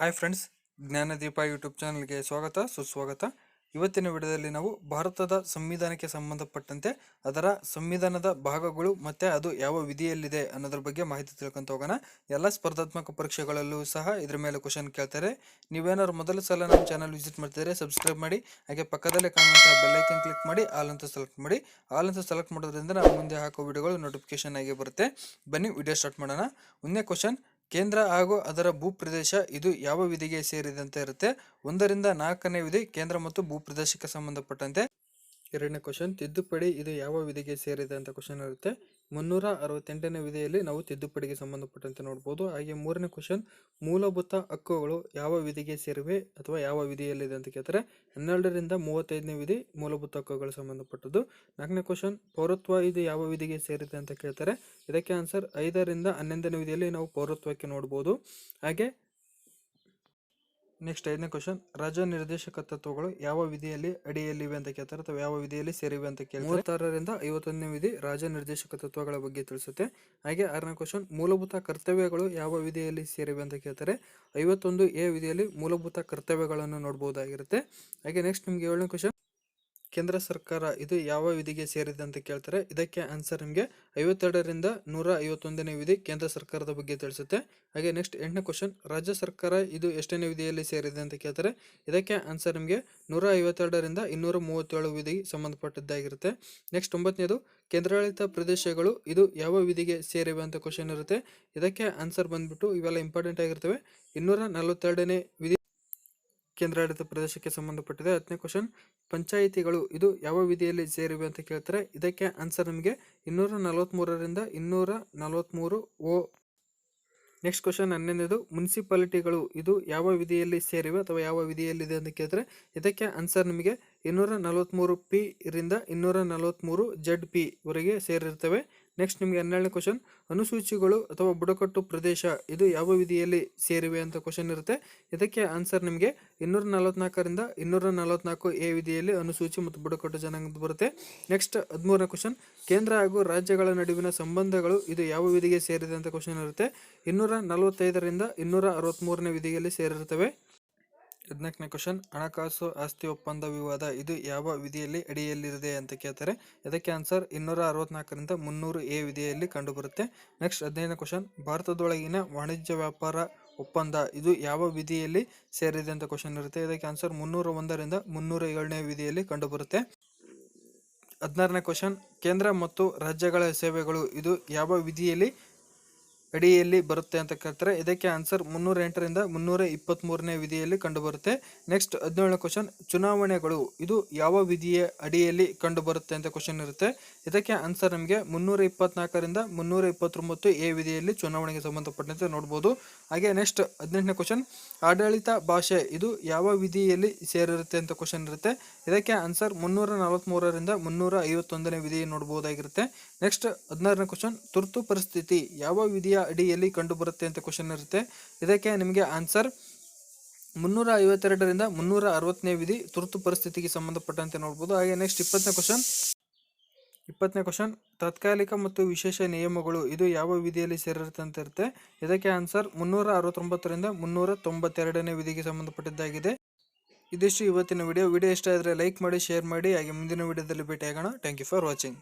Hi friends Jnanadeepa YouTube ಚಾನಲ್ಗೆ ಸ್ವಾಗತ, ಸುಸ್ವಾಗತ. ಇವತ್ತಿನ ವಿಡಿಯೋದಲ್ಲಿ ನಾವು ಭಾರತದ ಸಂವಿಧಾನಕ್ಕೆ ಸಂಬಂಧಪಟ್ಟಂತೆ ಅದರ ಸಂವಿಧಾನದ ಭಾಗಗಳು ಮತ್ತು ಅದು ಯಾವ ವಿಧಿಯಲ್ಲಿದೆ ಅನ್ನೋದ್ರ ಬಗ್ಗೆ ಮಾಹಿತಿ ತಿಳ್ಕೊಂತ ಹೋಗೋಣ. ಎಲ್ಲ ಸ್ಪರ್ಧಾತ್ಮಕ ಪರೀಕ್ಷೆಗಳಲ್ಲೂ ಸಹ ಇದ್ರ ಮೇಲೆ ಕ್ವಶನ್ ಕೇಳ್ತಾರೆ. ನೀವೇನಾದ್ರು ಮೊದಲ ಸಲ ನಮ್ಮ ಚಾನಲ್ ವಿಸಿಟ್ ಮಾಡ್ತಿದ್ರೆ ಸಬ್ಸ್ಕ್ರೈಬ್ ಮಾಡಿ, ಹಾಗೆ ಪಕ್ಕದಲ್ಲೇ ಕಾಣುವಂಥ ಬೆಲ್ಲೈಕನ್ ಕ್ಲಿಕ್ ಮಾಡಿ ಆಲ್ ಸೆಲೆಕ್ಟ್ ಮಾಡಿ. ಆಲ್ ಸೆಲೆಕ್ಟ್ ಮಾಡೋದ್ರಿಂದ ನಾವು ಮುಂದೆ ಹಾಕೋ ವಿಡಿಯೋಗಳು ನೋಟಿಫಿಕೇಶನ್ ಆಗಿ ಬರುತ್ತೆ. ಬನ್ನಿ, ವಿಡಿಯೋ ಸ್ಟಾರ್ಟ್ ಮಾಡೋಣ. ಒಂದೇ ಕ್ವಶನ್ ಕೇಂದ್ರ ಹಾಗೂ ಅದರ ಭೂಪ್ರದೇಶ ಇದು ಯಾವ ವಿಧಿಗೆ ಸೇರಿದಂತೆ ಇರುತ್ತೆ? ಒಂದರಿಂದ ನಾಲ್ಕನೇ ವಿಧಿ ಕೇಂದ್ರ ಮತ್ತು ಭೂಪ್ರದೇಶಕ್ಕೆ ಸಂಬಂಧಪಟ್ಟಂತೆ. ಎರಡನೇ ಕ್ವಶನ್ ತಿದ್ದುಪಡಿ ಇದು ಯಾವ ವಿಧಿಗೆ ಸೇರಿದೆ ಅಂತ ಕ್ವಶನ್ ಇರುತ್ತೆ. ಮುನ್ನೂರ ಅರವತ್ತೆಂಟನೇ ವಿಧಿಯಲ್ಲಿ ನಾವು ತಿದ್ದುಪಡಿಗೆ ಸಂಬಂಧಪಟ್ಟಂತೆ ನೋಡ್ಬೋದು. ಹಾಗೆ ಮೂರನೇ ಕ್ವಶನ್ ಮೂಲಭೂತ ಹಕ್ಕುಗಳು ಯಾವ ವಿಧಿಗೆ ಸೇರಿವೆ ಅಥವಾ ಯಾವ ವಿಧಿಯಲ್ಲಿದೆ ಅಂತ ಕೇಳ್ತಾರೆ. ಹನ್ನೆರಡರಿಂದ ಮೂವತ್ತೈದನೇ ವಿಧಿ ಮೂಲಭೂತ ಹಕ್ಕುಗಳು ಸಂಬಂಧಪಟ್ಟದ್ದು. ನಾಲ್ಕನೇ ಕ್ವಶನ್ ಪೌರತ್ವ ಇದು ಯಾವ ವಿಧಿಗೆ ಸೇರಿದೆ ಅಂತ ಕೇಳ್ತಾರೆ. ಇದಕ್ಕೆ ಆನ್ಸರ್ ಐದರಿಂದ ಹನ್ನೊಂದನೇ ವಿಧಿಯಲ್ಲಿ ನಾವು ಪೌರತ್ವಕ್ಕೆ ನೋಡ್ಬೋದು. ಹಾಗೆ ನೆಕ್ಸ್ಟ್ ಐದನೇ ಕ್ವಶನ್ ರಾಜ ನಿರ್ದೇಶಕ ತತ್ವಗಳು ಯಾವ ವಿಧಿಯಲ್ಲಿ ಅಡಿಯಲ್ಲಿವೆ ಅಂತ ಕೇಳ್ತಾರೆ ಅಥವಾ ಯಾವ ವಿಧಿಯಲ್ಲಿ ಸೇರಿವೆ ಅಂತ ಕೇಳಿ ಮೂವತ್ತಾರರಿಂದ ಐವತ್ತೊಂದನೇ ವಿಧಿ ರಾಜ ನಿರ್ದೇಶಕ ತತ್ವಗಳ ಬಗ್ಗೆ ತಿಳಿಸುತ್ತೆ. ಹಾಗೆ ಆರನೇ ಕ್ವಶನ್ ಮೂಲಭೂತ ಕರ್ತವ್ಯಗಳು ಯಾವ ವಿಧಿಯಲ್ಲಿ ಸೇರಿವೆ ಅಂತ ಕೇಳ್ತಾರೆ. ಐವತ್ತೊಂದು ಎ ವಿಧಿಯಲ್ಲಿ ಮೂಲಭೂತ ಕರ್ತವ್ಯಗಳನ್ನು ನೋಡಬಹುದಾಗಿರುತ್ತೆ ಹಾಗೆ ನೆಕ್ಸ್ಟ್ ನಿಮ್ಗೆ ಏಳನೇ ಕ್ವಶನ್ ಕೇಂದ್ರ ಸರ್ಕಾರ ಇದು ಯಾವ ವಿಧಿಗೆ ಸೇರಿದೆ ಅಂತ ಕೇಳ್ತಾರೆ? ಇದಕ್ಕೆ ಆನ್ಸರ್ ನಿಮಗೆ ಐವತ್ತೆರಡರಿಂದ ನೂರ ಐವತ್ತೊಂದನೇ ವಿಧಿ ಕೇಂದ್ರ ಸರ್ಕಾರದ ಬಗ್ಗೆ ತಿಳಿಸುತ್ತೆ. ಹಾಗೆ ನೆಕ್ಸ್ಟ್ ಎಂಟನೇ ಕ್ವಶನ್ ರಾಜ್ಯ ಸರ್ಕಾರ ಇದು ಎಷ್ಟನೇ ವಿಧಿಯಲ್ಲಿ ಸೇರಿದೆ ಅಂತ ಕೇಳ್ತಾರೆ? ಇದಕ್ಕೆ ಆನ್ಸರ್ ನಿಮಗೆ ನೂರ ಐವತ್ತೆರಡರಿಂದ ಇನ್ನೂರ ಮೂವತ್ತೇಳು ವಿಧಿ ಸಂಬಂಧಪಟ್ಟದ್ದಾಗಿರುತ್ತೆ. ನೆಕ್ಸ್ಟ್ ಒಂಬತ್ತನೇದು, ಕೇಂದ್ರಾಡಳಿತ ಪ್ರದೇಶಗಳು ಇದು ಯಾವ ವಿಧಿಗೆ ಸೇರಿವೆ ಅಂತ ಕ್ವಶನ್ ಇರುತ್ತೆ. ಇದಕ್ಕೆ ಆನ್ಸರ್ ಬಂದ್ಬಿಟ್ಟು ಇವೆಲ್ಲ ಇಂಪಾರ್ಟೆಂಟ್ ಆಗಿರ್ತವೆ. ಇನ್ನೂರ ನಲವತ್ತೆರಡನೇ ವಿಧಿ ಕೇಂದ್ರಾಡಳಿತ ಪ್ರದೇಶಕ್ಕೆ ಸಂಬಂಧಪಟ್ಟಿದೆ. ಹತ್ತನೇ ಕ್ವಶನ್, ಪಂಚಾಯಿತಿಗಳು ಇದು ಯಾವ ವಿಧಿಯಲ್ಲಿ ಸೇರಿವೆ ಅಂತ ಕೇಳ್ತಾರೆ. ಇದಕ್ಕೆ ಆನ್ಸರ್ ನಿಮಗೆ ಇನ್ನೂರ ನಲವತ್ತ್ಮೂರರಿಂದ ಇನ್ನೂರ ನಲವತ್ತ್ಮೂರು ಓ. ನೆಕ್ಸ್ಟ್ ಕ್ವಶನ್, ಹನ್ನೊಂದನೇದು, ಮುನ್ಸಿಪಾಲಿಟಿಗಳು ಇದು ಯಾವ ವಿಧಿಯಲ್ಲಿ ಸೇರಿವೆ ಅಥವಾ ಯಾವ ವಿಧಿಯಲ್ಲಿದೆ ಅಂತ ಕೇಳಿದ್ರೆ ಇದಕ್ಕೆ ಆನ್ಸರ್ ನಿಮಗೆ ಇನ್ನೂರ ನಲವತ್ತ್ಮೂರು ಪಿ ರಿಂದ ಇನ್ನೂರ ನಲವತ್ತ್ಮೂರು ಜೆಡ್ ಪಿ ವರೆಗೆ ಸೇರಿರ್ತವೆ. ನೆಕ್ಸ್ಟ್ ನಿಮಗೆ ಹನ್ನೆರಡನೇ ಕ್ವಶನ್ ಅನುಸೂಚಿಗಳು ಅಥವಾ ಬುಡಕಟ್ಟು ಪ್ರದೇಶ ಇದು ಯಾವ ವಿಧಿಯಲ್ಲಿ ಸೇರಿವೆ ಅಂತ ಕ್ವಶನ್ ಇರುತ್ತೆ. ಇದಕ್ಕೆ ಆನ್ಸರ್ ನಿಮಗೆ ಇನ್ನೂರ ನಲವತ್ನಾಲ್ಕರಿಂದ ಇನ್ನೂರ ನಲವತ್ನಾಲ್ಕು ಎ ವಿಧಿಯಲ್ಲಿ ಅನುಸೂಚಿ ಮತ್ತು ಬುಡಕಟ್ಟು ಜನಾಂಗದ ಬರುತ್ತೆ. ನೆಕ್ಸ್ಟ್ ಹದಿಮೂರನೇ ಕ್ವಶನ್ ಕೇಂದ್ರ ಹಾಗೂ ರಾಜ್ಯಗಳ ನಡುವಿನ ಸಂಬಂಧಗಳು ಇದು ಯಾವ ವಿಧಿಗೆ ಸೇರಿದೆ ಅಂತ ಕ್ವಶನ್ ಇರುತ್ತೆ. ಇನ್ನೂರ ನಲವತ್ತೈದರಿಂದ ಇನ್ನೂರ ಅರವತ್ತ್ಮೂರನೇ ವಿಧಿಯಲ್ಲಿ ಸೇರಿರುತ್ತವೆ. ಹದಿನಾಲ್ಕನೇ ಕ್ವಶನ್ ಹಣಕಾಸು ಆಸ್ತಿ ಒಪ್ಪಂದ ವಿವಾದ ಇದು ಯಾವ ವಿಧಿಯಲ್ಲಿ ಅಡಿಯಲ್ಲಿದೆ ಅಂತ ಕೇಳ್ತಾರೆ. ಇದಕ್ಕೆ ಆನ್ಸರ್ ಇನ್ನೂರ ಅರವತ್ನಾಲ್ಕರಿಂದ ಮುನ್ನೂರು ಎ ವಿಧಿಯಲ್ಲಿ ಕಂಡುಬರುತ್ತೆ. ನೆಕ್ಸ್ಟ್ ಹದಿನೈದನೇ ಕ್ವಶನ್, ಭಾರತದೊಳಗಿನ ವಾಣಿಜ್ಯ ವ್ಯಾಪಾರ ಒಪ್ಪಂದ ಇದು ಯಾವ ವಿಧಿಯಲ್ಲಿ ಸೇರಿದೆ ಅಂತ ಕ್ವಶನ್ ಇರುತ್ತೆ. ಇದಕ್ಕೆ ಆನ್ಸರ್ ಮುನ್ನೂರ ಒಂದರಿಂದ ಮುನ್ನೂರ ಏಳನೇ ವಿಧಿಯಲ್ಲಿ ಕಂಡುಬರುತ್ತೆ. ಹದಿನಾರನೇ ಕ್ವಶನ್, ಕೇಂದ್ರ ಮತ್ತು ರಾಜ್ಯಗಳ ಸೇವೆಗಳು ಇದು ಯಾವ ವಿಧಿಯಲ್ಲಿ ಅಡಿಯಲ್ಲಿ ಬರುತ್ತೆ ಅಂತ ಕೇಳ್ತಾರೆ. ಇದಕ್ಕೆ ಆನ್ಸರ್ ಮುನ್ನೂರ ಎಂಟರಿಂದ ಮುನ್ನೂರ ಇಪ್ಪತ್ತ್ಮೂರನೇ ವಿಧಿಯಲ್ಲಿ ಕಂಡುಬರುತ್ತೆ. ನೆಕ್ಸ್ಟ್ ಹದಿನೇಳನೇ ಕ್ವಶನ್ ಚುನಾವಣೆಗಳು, ಇದು ಯಾವ ವಿಧಿಯ ಅಡಿಯಲ್ಲಿ ಕಂಡುಬರುತ್ತೆ ಅಂತ ಕ್ವಶನ್ ಇರುತ್ತೆ. ಇದಕ್ಕೆ ಆನ್ಸರ್ ನಮಗೆ ಮುನ್ನೂರ ಇಪ್ಪತ್ನಾಲ್ಕರಿಂದ ಮುನ್ನೂರ ಇಪ್ಪತ್ತೊಂಬತ್ತು ಎ ವಿಧಿಯಲ್ಲಿ ಚುನಾವಣೆಗೆ ಸಂಬಂಧಪಟ್ಟಂತೆ ನೋಡ್ಬೋದು. ಹಾಗೆ ನೆಕ್ಸ್ಟ್ ಹದಿನೆಂಟನೇ ಕ್ವಶನ್ ಆಡಳಿತ ಭಾಷೆ, ಇದು ಯಾವ ವಿಧಿಯಲ್ಲಿ ಸೇರಿರುತ್ತೆ ಅಂತ ಕ್ವಶನ್ ಇರುತ್ತೆ. ಇದಕ್ಕೆ ಆನ್ಸರ್ ಮುನ್ನೂರ ನಲವತ್ತ್ಮೂರರಿಂದ ಮುನ್ನೂರ ಐವತ್ತೊಂದನೇ ವಿಧಿ ನೋಡ್ಬೋದಾಗಿರುತ್ತೆ. ನೆಕ್ಸ್ಟ್ ಹದಿನಾರನೇ ಕ್ವಶನ್ ತುರ್ತು ಪರಿಸ್ಥಿತಿ, ಯಾವ ವಿಧಿಯ ಅಡಿಯಲ್ಲಿ ಕಂಡುಬರುತ್ತೆ ಅಂತ ಕ್ವಶನ್ ಇರುತ್ತೆ. ಇದಕ್ಕೆ ನಿಮಗೆ ಆನ್ಸರ್ ಮುನ್ನೂರ ಐವತ್ತೆರಡರಿಂದ ಮುನ್ನೂರ ಅರವತ್ತನೇ ವಿಧಿ ತುರ್ತು ಪರಿಸ್ಥಿತಿಗೆ ಸಂಬಂಧಪಟ್ಟಂತೆ ನೋಡ್ಬೋದು. ಹಾಗೆ ನೆಕ್ಸ್ಟ್ ಇಪ್ಪತ್ತನೇ ಕ್ವಶನ್ ಇಪ್ಪತ್ತನೇ ಕ್ವಶನ್ ತಾತ್ಕಾಲಿಕ ಮತ್ತು ವಿಶೇಷ ನಿಯಮಗಳು, ಇದು ಯಾವ ವಿಧಿಯಲ್ಲಿ ಸೇರಿರುತ್ತೆ ಅಂತ ಇರುತ್ತೆ. ಇದಕ್ಕೆ ಆನ್ಸರ್ ಮುನ್ನೂರ ಅರವತ್ತೊಂಬತ್ತರಿಂದ ಮುನ್ನೂರ ತೊಂಬತ್ತೆರಡನೇ ವಿಧಿಗೆ ಸಂಬಂಧಪಟ್ಟಿದ್ದಾಗಿದೆ. ಇದಿಷ್ಟು ಇವತ್ತಿನ ವಿಡಿಯೋ ವಿಡಿಯೋ ಇಷ್ಟ ಆದರೆ ಲೈಕ್ ಮಾಡಿ ಶೇರ್ ಮಾಡಿ, ಹಾಗೆ ಮುಂದಿನ ವಿಡಿಯೋದಲ್ಲಿ ಭೇಟಿಯಾಗೋಣ. Thank you for watching